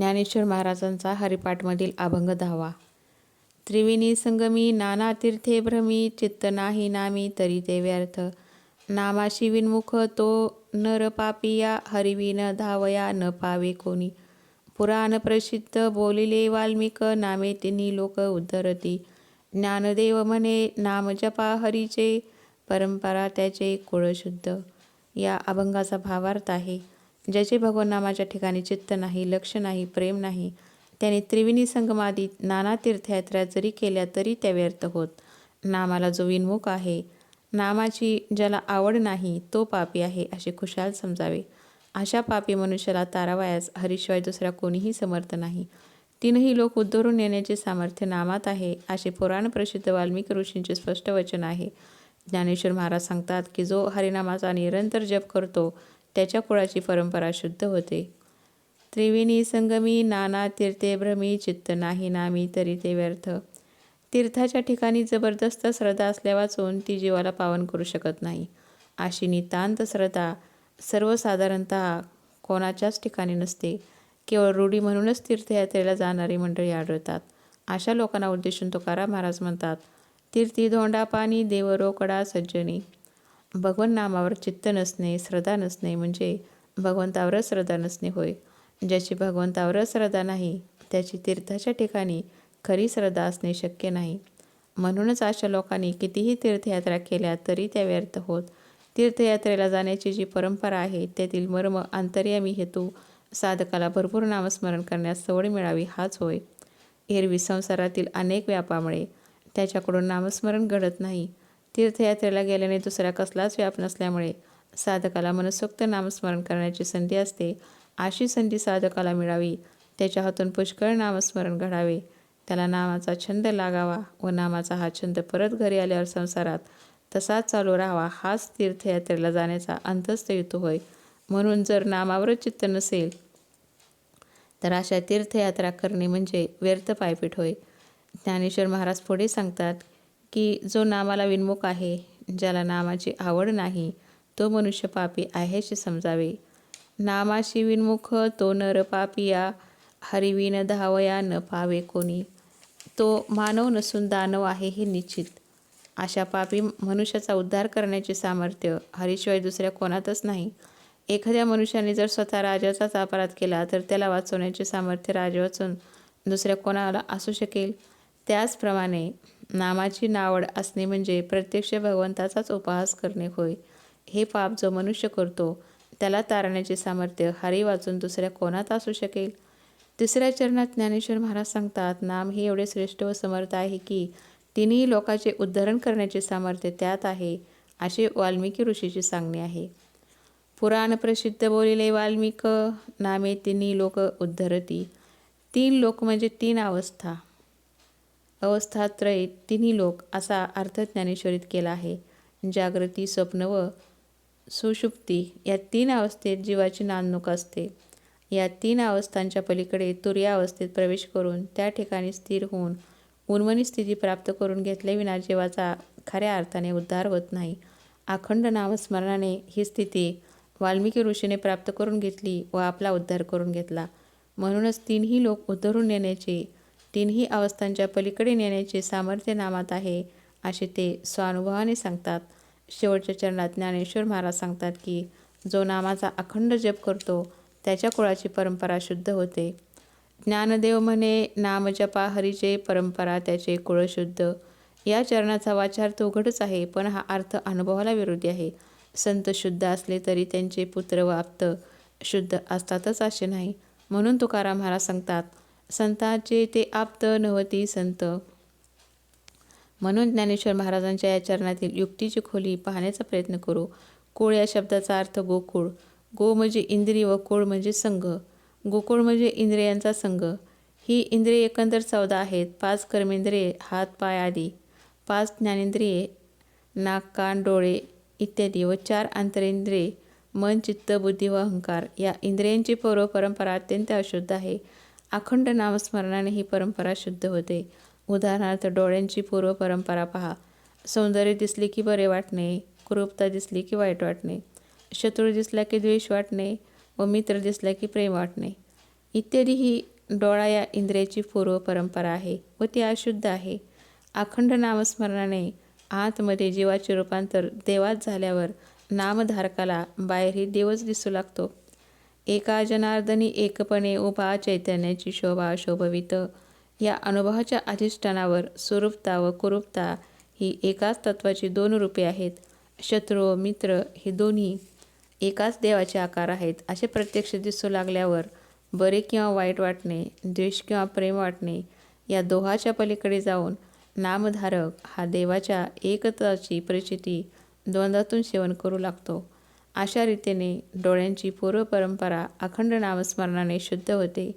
ज्ञानेश्वर महाराजांचा हरिपाठमधील अभंग दहावा. त्रिवेणी संगमी नाना तीर्थे भ्रमी चित्त नाही नामी तरी ते व्यर्थ. नामाशी विनमुख तो नर पापिया हरिविन धावया न पावे कोणी. पुराण प्रसिद्ध बोलिले वाल्मिक नामे तिन्ही लोक उद्धरती. ज्ञानदेव म्हणे नाम जपा हरीचे परंपरा त्याचे कुळशुद्ध. या अभंगाचा भावार्थ आहे. ज्याचे भगवान नामाच्या ठिकाणी चित्त नाही लक्ष नाही प्रेम नाही त्याने त्रिवेणी संगमादीत नाना तीर्थयात्रा जरी केल्या तरी त्या व्यर्थ होत. नामाला जो विनमुख आहे नामाची ज्याला आवड नाही तो पापी आहे असे खुशाल समजावे. अशा पापी मनुष्याला तारावयास हरीशिवाय दुसरा कोणीही समर्थ नाही. तीनही लोक उद्धरून नेण्याचे सामर्थ्य नामात आहे असे पुराण प्रसिद्ध वाल्मिकी ऋषींचे स्पष्ट वचन आहे. ज्ञानेश्वर महाराज सांगतात की जो हरिनामाचा निरंतर जप करतो त्याच्या कुळाची परंपरा शुद्ध होते. त्रिवेणी संगमी नाना तीर्थे भ्रमी चित्त नाही नामी तरी ते व्यर्थ. तीर्थाच्या ठिकाणी जबरदस्त श्रद्धा असल्या वाचून ती जीवाला पावन करू शकत नाही. अशी नितांत श्रद्धा सर्वसाधारणत कोणाच्याच ठिकाणी नसते. केवळ रूढी म्हणूनच तीर्थयात्रेला जाणारी मंडळी आढळतात. अशा लोकांना उद्देशून तुकाराम महाराज म्हणतात तीर्थी धोंडा पाणी देव रोकडा सज्जनी. भगवान नामावर चित्त नसणे श्रद्धा नसणे म्हणजे भगवंतावरच श्रद्धा नसणे होय. ज्याची भगवंतावरच श्रद्धा नाही त्याची तीर्थाच्या ठिकाणी खरी श्रद्धा असणे शक्य नाही. म्हणूनच अशा लोकांनी कितीही तीर्थयात्रा केल्या तरी त्या व्यर्थ होत. तीर्थयात्रेला जाण्याची जी परंपरा आहे त्यातील मर्म अंतर्यामी हेतू साधकाला भरपूर नामस्मरण करण्यास सवड मिळावी हाच होय. एरवी संसारातील अनेक व्यापामुळे त्याच्याकडून नामस्मरण घडत नाही. तीर्थयात्रेला गेल्याने दुसरा कसलाच व्याप नसल्यामुळे साधकाला मनसोक्त नामस्मरण करण्याची संधी असते. अशी संधी साधकाला मिळावी त्याच्या हातून पुष्कळ नामस्मरण घडावे. त्याला नामाचा छंद लागावा व नामाचा हा छंद परत घरी आल्यावर संसारात तसाच चालू राहावा हाच तीर्थयात्रेला जाण्याचा अंतस्थ हेतू होय. म्हणून जर नामावरच चित्त नसेल तर अशा तीर्थयात्रा करणे म्हणजे व्यर्थ पायपीठ होय. ज्ञानेश्वर महाराज पुढे सांगतात की जो नामाला विन्मुख आहे ज्याला नामाची आवड नाही तो मनुष्य पापी आहेशी समजावे. नामाशी विन्मुख तो नर पापिया हरिविन धावया न पावे कोणी. तो मानव नसून दानव आहे हे निश्चित. अशा पापी मनुष्याचा उद्धार करण्याचे सामर्थ्य हरीशिवाय दुसऱ्या कोणातच नाही. एखाद्या मनुष्याने जर स्वतः राजाचाच अपराध केला तर त्याला वाचवण्याचे सामर्थ्य राजा वाचून दुसऱ्या कोणाला असू शकेल. त्याचप्रमाणे नामाची नावड असणे म्हणजे प्रत्यक्ष भगवंताचाच उपहास करणे होय. हे पाप जो मनुष्य करतो त्याला तारण्याचे सामर्थ्य हरी वाचून दुसऱ्या कोणात असू शकेल? तिसऱ्या चरणात ज्ञानेश्वर महाराज सांगतात नाम हे एवढे श्रेष्ठ व समर्थ आहे की तिन्ही लोकांचे उद्धरण करण्याचे सामर्थ्य त्यात आहे असे वाल्मिकी ऋषीचे सांगणे आहे. पुराण प्रसिद्ध बोलिले वाल्मिक नामे तिन्ही लोक उद्धरती. तीन लोक म्हणजे तीन अवस्था. अवस्थात्रय तिन्ही लोक असा अर्थ ज्ञानेश्वरीत केला आहे. जागृती स्वप्न व सुषुप्ती या तीन अवस्थेत जीवाची नांदणूक असते. या तीन अवस्थांच्या पलीकडे तुर्या अवस्थेत प्रवेश करून त्या ठिकाणी स्थिर होऊन उन्मनी स्थिती प्राप्त करून घेतल्याविना जीवाचा खऱ्या अर्थाने उद्धार होत नाही. अखंड नामस्मरणाने ही स्थिती वाल्मिकी ऋषीने प्राप्त करून घेतली व आपला उद्धार करून घेतला. म्हणूनच तीनही लोक उद्धरून नेण्याचे तीनही अवस्थांच्या पलीकडे नेण्याचे सामर्थ्य नामात आहे असे ते स्वानुभवाने सांगतात. शेवटच्या चरणात ज्ञानेश्वर महाराज सांगतात की जो नामाचा अखंड जप करतो त्याच्या कुळाची परंपरा शुद्ध होते. ज्ञानदेव म्हणे नामजपा हरीचे परंपरा त्याचे कुळ शुद्ध. या चरणाचा वाचार्थ उघडच आहे पण हा अर्थ अनुभवाला विरोधी आहे. संत शुद्ध असले तरी त्यांचे पुत्र व आप्त शुद्ध असतातच असे नाही म्हणून तुकाराम महाराज सांगतात संतांचे ते आप्त नवती संत. म्हणून ज्ञानेश्वर महाराजांच्या या चरणातील युक्तीची खोली पाहण्याचा प्रयत्न करू. कोळ या शब्दाचा अर्थ गोकुळ. गो म्हणजे इंद्रिय व कोळ म्हणजे संघ. गोकुळ म्हणजे इंद्रियांचा संघ. ही इंद्रिय एकंदर चौदा आहेत. पाच कर्मेंद्रिये हात पाय आदी. पाच ज्ञानेंद्रिये नाक कान डोळे इत्यादी व चार आंतरेंद्रिये मन चित्त बुद्धी व अहंकार. या इंद्रियांची पूर्व परंपरा अत्यंत अशुद्ध आहे. अखंड नामस्मरणाने ही परंपरा शुद्ध होते. उदाहरणार्थ डोळ्यांची पूर्व परंपरा पहा. सौंदर्य दिसले की बरे वाटणे कुरूपता दिसली की वाईट वाटणे शत्रू दिसला की द्वेष वाटणे व मित्र दिसला की प्रेम वाटणे. इत्यादी ही डोळा या इंद्रियाची पूर्व परंपरा आहे व ती अशुद्ध आहे. अखंड नामस्मरणाने आतमध्ये जीवाचे रूपांतर देवात झाल्यावर नामधारकाला बाहेरही देवच दिसू लागतो. एका जनार्दनी एकपणे उभा चैतन्याची शोभा शोभवित. या अनुभवाच्या अधिष्ठानावर सुरूपता व कुरूपता ही एकाच तत्वाची दोन रूपे आहेत. शत्रू व मित्र हे दोन्ही एकाच देवाचे आकार आहेत. असे प्रत्यक्ष दिसू लागल्यावर बरे किंवा वाईट वाटणे द्वेष किंवा प्रेम वाटणे या दोहाच्या पलीकडे जाऊन नामधारक हा देवाच्या एकत्वाची परिस्थिती द्वंद्वातून सेवन करू लागतो. अशा रीतीने डोळ्यांची पूर्व परंपरा अखंड नामस्मरणाने शुद्ध होते.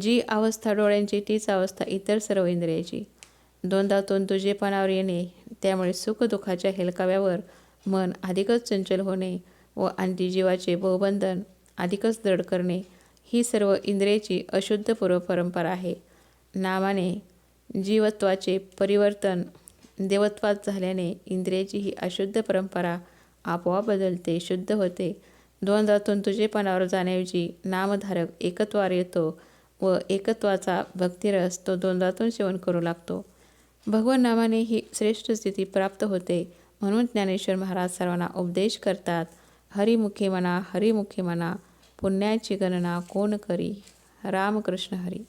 जी अवस्था डोळ्यांची तीच अवस्था इतर सर्व इंद्रियाची. द्वंद्वातून तुझेपणावर येणे त्यामुळे सुखदुःखाच्या हेलकाव्यावर मन अधिकच चंचल होणे व अंत्यजीवाचे बहुबंधन अधिकच दृढ करणे ही सर्व इंद्रियाची अशुद्ध पूर्व परंपरा आहे. नामाने जीवत्वाचे परिवर्तन देवत्वात झाल्याने इंद्रियाची ही अशुद्ध परंपरा आपोआप बदलते शुद्ध होते. द्वंद्वातून तुझेपणावर जाण्याऐवजी नामधारक एकत्वावर येतो व एकत्वाचा भक्तिरस तो द्वंद्वातून सेवन करू लागतो. भगवान नामाने ही श्रेष्ठ स्थिती प्राप्त होते म्हणून ज्ञानेश्वर महाराज सर्वांना उपदेश करतात हरिमुखे म्हणा हरिमुखे म्हणा पुण्याची गणना कोण करी? रामकृष्ण हरी.